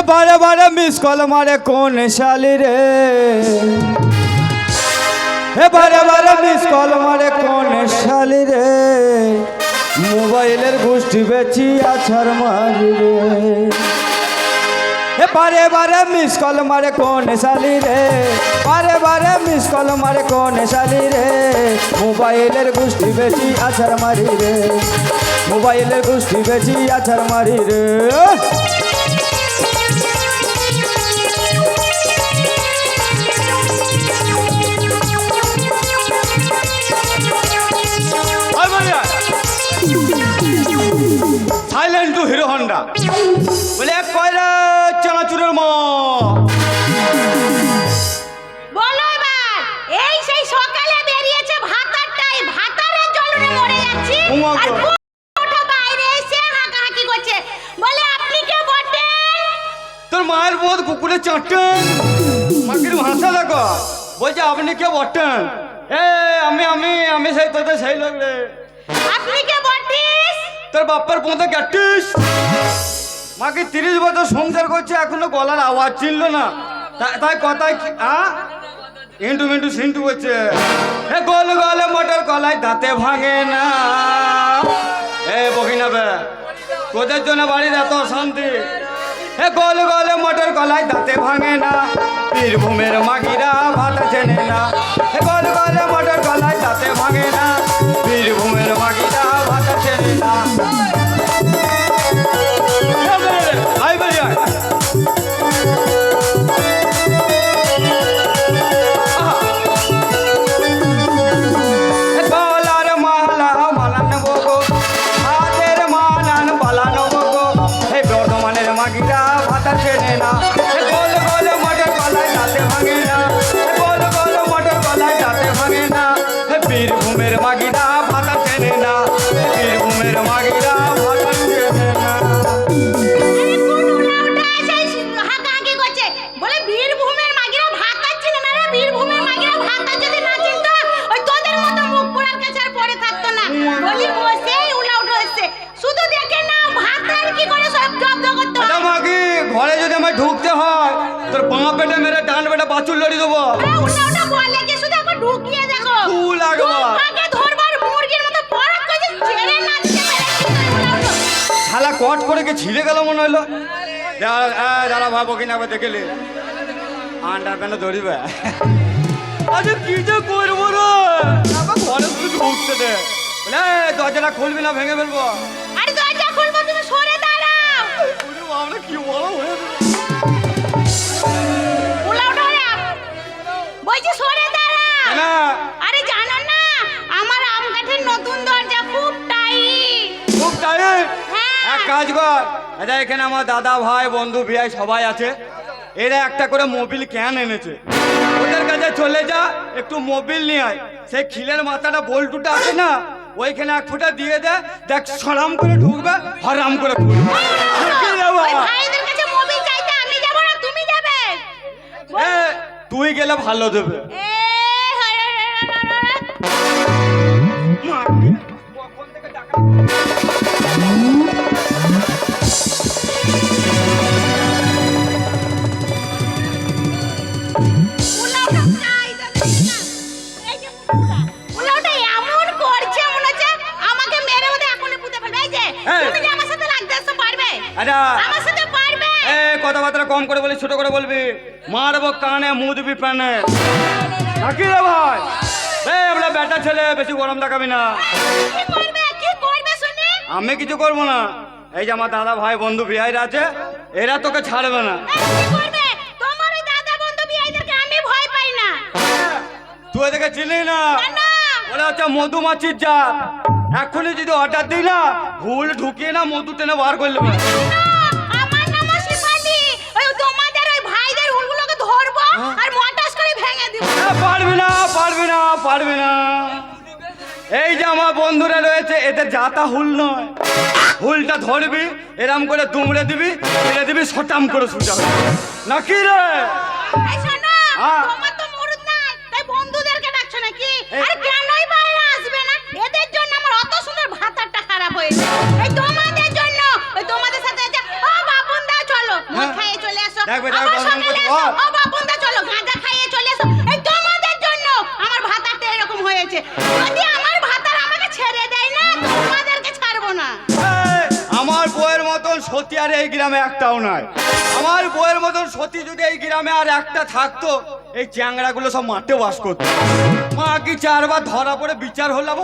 বারে বারে miss call মারে কোন শালি রে? বারে বারে মিস কল মারে কোন শালি রে? মোবাইলের গোষ্ঠী বেচি আছার মারি রে। বারে বারে মিস কল মারে কোন শালি রে? বারে বারে মিস কল মারে কোন শালি রে? মোবাইলের গোষ্ঠী বেচি আছার মারি রে। মোবাইলের গোষ্ঠী বেচি আছার মারি রে। Hero Honda. বলে কয়লা চানাচুরের মা। এই সেই সকালে বেরিয়েছে ভাতার টাইম ভাতারের জলনে মরে যাচ্ছি। আর ওটা বাইরে এসে হাঁকাহাঁকি করছে। বলে আপনি কে বটেন তোর মায়ের বোধ কুকুরের চাটেন মাকির ভাষা দেখো। বলছে আপনি কে বটেন এ আমি আমি আমি সেই তোদের সেই লোক রে। আপনি কে বটিস? তোর বাপ্পার পোঁতে কাটিস? মাকে তিরিশ বছর সংসার করছে, এখনও গলার আওয়াজ চিনল না। তাই কথায় কি ইন্টু মিন্টু সিন্টু করছে এ গোল গলে মোটর কলাই দাঁতে ভাঙে না। এ বকিনা বে, তোদের জন্য বাড়ির এত অশান্তি। এ গোল গলে মোটর কলাই দাঁতে ভাঙে না। বীরভূমের মাগিরা ভাত চেনে না। এ গোল গলে মোটর কলাই দাঁতে ভাঙে না। করে ছেড়ে নাচতে পারে। উলাউটা শালা কট করে কি ছিঁড়ে গেল মনে হলো? যারা ভাবো কিনা দেখেলে আন্ডার প্যান্টে ধরিবে। আচ্ছা কি যে করব রে? আবার ঘরে শুধু ঢুকতে দে। বলে "এই, দরজাটা খুলবি না ভেঙে ফেলব। আরে দরজা খুলবো তুমি সরে দাঁড়াও। বাবা, কি বড় হয়ে কাজ কর এটা এখানে আমার দাদা ভাই বন্ধু ভাই সবাই আছে। এরা একটা করে মোবিল ক্যান এনেছে। ওদের কাছে চলে যা একটু মোবিল নিয়ে আয়। সেই খিলের মাথাটা বল্টুটা আছে না ওইখানে এক ফুটা দিয়ে দে দেখ সরাম করে ঢুকবে হরাম করে তুই গেলে ভালো দেবে। কথাবার্তা কম করে বলি ছোট করে বলবি। মারবো কানে মুদবি প্যানে নাকি রে ভাই? আমরা বেটা ছেলে বেশি গরম দেখাবি না। আমি কিছু করব না। এই যে আমার দাদা ভাই বন্ধু বিহাইরা আছে এরা তোকে ছাড়বে না। তুই এদেরকে চিনি না? ওরা হচ্ছে মধুমাছির জাত। এখনই যদি অর্ডার দিই না ভুল ঢুকিয়ে না মধু টেনে বার করলে পারবি না পারবি না পারবি না। এই যে আমার বন্ধুরা রয়েছে এদের জাতা হুল নয়। হুলটা ধরবি এরম করে দুমড়ে দিবি ফেলে দিবি সটাম করে সুজা নাকি রে? এই শোনো সতী আর এই গ্রামে একটাও নাই আমার বইয়ের মতন সতী যদি এই গ্রামে আর একটা থাকতো এই চ্যাংড়াগুলো সব মাঠে বাস করতো। মা কি চারবার ধরা পড়ে বিচার হলাম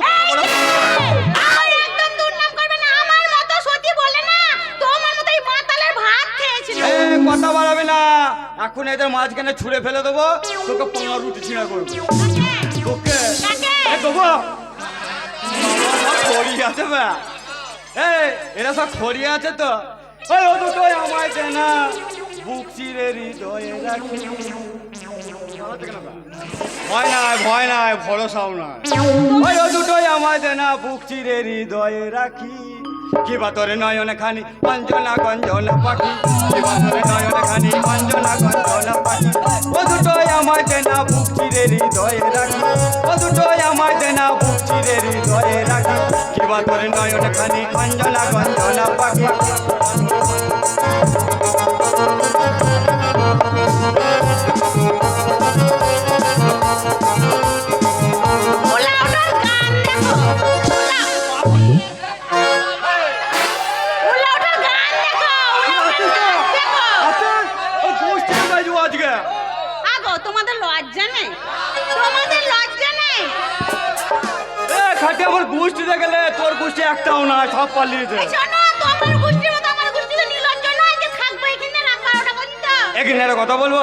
কথা বাড়াবে না। এখন এদের মাঝখানে ছুঁড়ে ফেলে দেবো তোকে পনেরো রুটি ছিঁড়া করব। তোকে? দেবো। খড়ি আছে বা এই এরা সব খড়ি আছে তো। ওই ও দুটোই আমায় দে না বুক চিরে হৃদয়ে রাখি। ভয় নাই ভয় নাই, ভরসাও নাই। ওই ও দুটোই আমায় দে না বুক চিরে হৃদয়ে রাখি। কি বাতরে নয়নে খানি, অঞ্জনা গঞ্জনা পাখি। কি বাতরে নয়নে খানি, অঞ্জনা গঞ্জনা পাখি। ও দুটোই আমায় দে না বুক চিরে হৃদয়ে রাখি। ও দুটোই আমায় দে না বুক চিরে হৃদয়ে রাখি। কি বাতরে নয়নে খানি, অঞ্জনা গঞ্জনা পাখি। তোমাদের লজ্জা নেই? তোমাদের লজ্জা নেই? এ খাটে আমার গোষ্ঠী গেলে তোর গোষ্ঠী একটাও না সব পালিয়েছে এই শোনো তোমার গোষ্ঠীর মতো আমার গোষ্ঠীতে নির্লজ্জ নয় যে থাকব এখানে রাত বারোটা পর্যন্ত। এখানে একটা কথা বলব?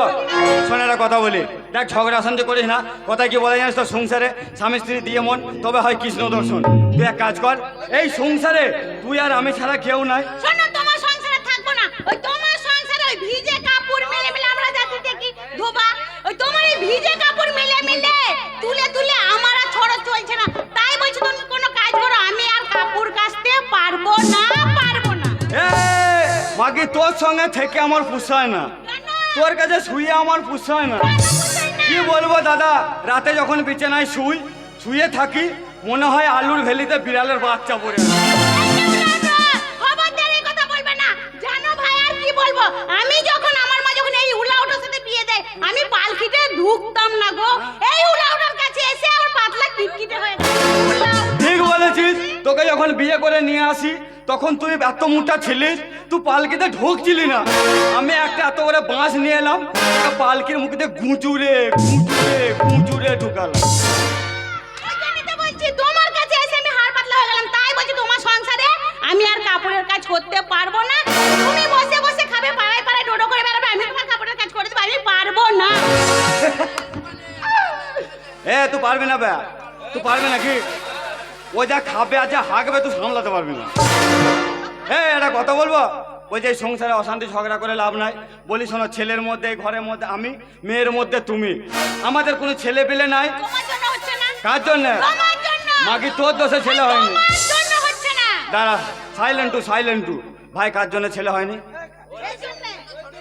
শোন একটা কথা বলি। দেখ ঝগড়া শান্তি করিস না। কথা কি বলে জানিস তো সংসারে স্বামী স্ত্রী দিয়ে মন তবে হয় কৃষ্ণ দর্শন। তুই এক কাজ কর এই সংসারে তুই আর আমি ছাড়া কেউ নাই। শোনো তোমার সংসারে থাকব না। ওই তোমার সংসারে ওই ভিজে কাপড় মেলে মেলে আমরা যাচ্ছি দেখি ধোবা ওই তোমার এই ভিজে কাপড় মেলে মেলে। তুলে তুলে আমার আর ছড়ো চলছে না। তাই বলছি তুমি কোনো কাজ করো আমি আর কাপড় কাচতে পারব না পারব না। এ মাকে তোর সঙ্গে থেকে আমার পুষায় না। তোর কাছে শুয়ে আমার পুষায় না? কি বলব দাদা রাতে যখন বিছানায় শুই শুয়ে থাকি মনে হয় আলুর ভেলিতে বিড়ালের বাচ্চা পড়ে ঢুকতাম না গো। এই উলাউটার কাছে এসে আমার পাতলা কিটকিটে হয়ে ঠিক বলেছিস তোকে যখন বিয়ে করে নিয়ে আসি তখন তুই এত মোটা ছিলিস তুই পালকিতে ঢুকছিলি না। আমি একটা এত বড় বাঁশ নিয়ে এলাম পালকির মুখে গুঁচুরে গুঁচুরে গুঁচুরে ঢুকালাম। তোমার কাছে এসে আমি হাড় পাতলা হয়ে গেলাম। তাই বলছি তোমার সংসারে আমি আর কাপড়ের কাজ করতে পারব না। তুমি এ তুই পারবি না বে। তুই পারবি নাকি? ও যা খাবে আর যা হাঁকবে তুই সামলাতে পারবি না। এ একটা কথা বলব? ওই যে সংসারে অশান্তি ঝগড়া করে লাভ নাই। বলি শোনো ছেলের মধ্যে ঘরের মধ্যে আমি মেয়ের মধ্যে তুমি। আমাদের কোনো ছেলে পেলে নাই। কার জন্য? মাগি তোর দোষে ছেলে হয়নি? দাঁড়া সাইলেন্ট টু সাইলেন্ট টু ভাই কার জন্য ছেলে হয়নি?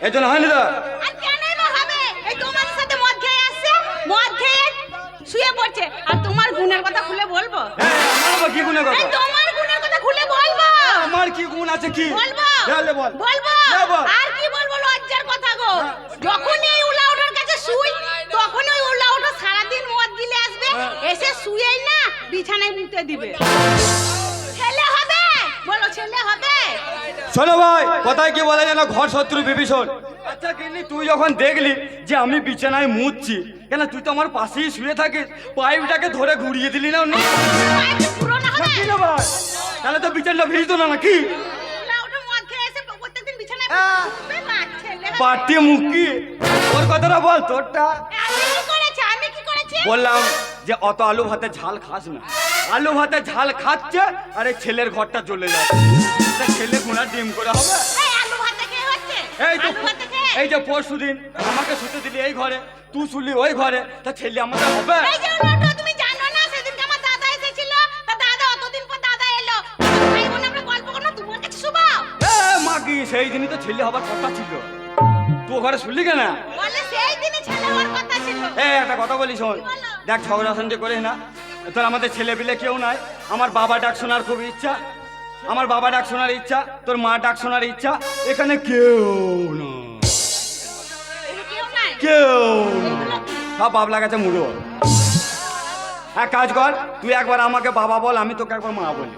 এই জন্য হয়নি তো আর কেনই বা হবে? এই তোমার সাথে মদ খেয়ে আসছে, মদ খেয়ে পড়ছে। আর তোমার গুণের কথা খুলে বলব? এ, আমার কি গুণের কথা? তোমার গুণের কথা খুলে বলব? আমার কি গুণ আছে কি? বলব? বল। বলব? আর কি বলব লজ্জার কথা গো? যখন এই উলা ওঠার কাছে শুই তখন ওই উলা ওঠা সারাদিন মদ গিলে আসবে হ্যাঁ। এসে শুয়েই না বিছানায় মুতে দিবে। ছেলে হবে? বলো ছেলে হবে? শোনো ভাই কথায় কি বলে যেন ঘর শত্রু বিভীষণ? আচ্ছা কিন্তু তুই যখন দেখলি যে আমি বিছানায় মুচ্ছি কেন তুই তো আমার পাশেই শুয়ে থাকিস? পাইপটাকে ধরে ঘুরিয়ে দিলি না তাহলে তো বিছানাটা ভিজতো না নাকি। বাটি মুখি তোর কথাটা বল তোরটা। বললাম যে অত আলু ভাতে ঝাল খাস না। আলু ভাতে ঝাল খাচ্ছে আর এই ছেলের ঘরটা চলে যাচ্ছে। ছেলে গুণা ডিম করে হবে? এই তো এই যে পরশু দিন আমাকে শুতে দিলি এই ঘরে তুই শুলি ওই ঘরে তা ছেলে আমাদের হবে? এই যে উলাউঠা, তুমি জানো না সেদিনকে আমার দাদা এসেছিল? তা দাদা অতদিন পর দাদা এলো। ভাই বোন আমরা গল্প করব তোমার কাছে শুভা? এ মাগি সেই দিনই তো ছেলে হবার কথা ছিল। তুই ঘরে শুনলি কেন? বলে সেই দিনই ছেলে হওয়ার কথা ছিল। এ একটা কথা বলি শোন। দেখ ঝগড়া শান্তি করিস না তোর আমাদের ছেলে পিলে কেউ নাই। আমার বাবা ডাক শোনার খুব ইচ্ছা। আমার বাবা ডাক শোনার ইচ্ছা তোর মা ডাক শোনার ইচ্ছা। এখানে কেউ না কেউ? সব বাবলা গেছে মুড়ো। এক কাজ কর, তুই একবার আমাকে বাবা বল, আমি তোকে একবার মা বলি।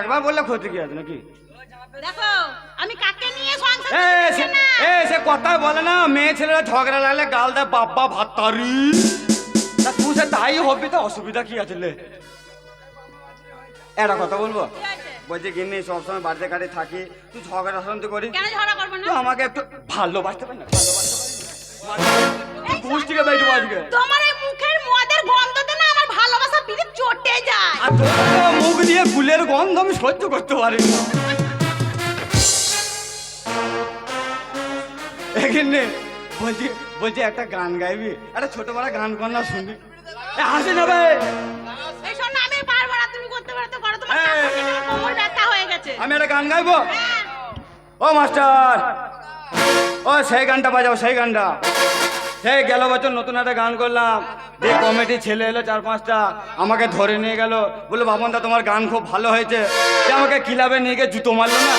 একবার বললে ক্ষতি কি আছে নাকি? সে কথাই বলে না, মেয়ে ছেলেরা ঝগড়া লাগলে গাল দেয় বাব্বা ভাতারি তা তুই সে তাই হবি, তো অসুবিধা কি আছে লে? একটা কথা বলব? বলছি গিন্নি সবসময় বাড়িতে কাটে থাকি। তুই ঝগড়া শান্তি করি কেন ঝগড়া করব না? তুই আমাকে একটু ভালোবাসতে পারি না? ভালোবাসতে পারি না? আজকে তোমার এই মুখের মদের গন্ধতে না আমার ভালোবাসা চটে যায়। আর মুখ দিয়ে ফুলের গন্ধ আমি সহ্য করতে পারি না। এখানে বলছি বলছি একটা গান গাইবি? একটা ছোট বড় গান কর না শুনি। হাসি না ভাই আমি একটা গান গাইবো। ও মাস্টার। ও সেই গানটা বাজাও, সেই গানটা। সেই গেল বছর নতুন একটা গান করলাম। যে কমিটি ছেলে এলো চার পাঁচটা, আমাকে ধরে নিয়ে গেল। বলে বাবনদা তোমার গান খুব ভালো হয়েছে। যে আমাকে ক্লাবে নিয়ে গিয়ে জুতো মারলো না?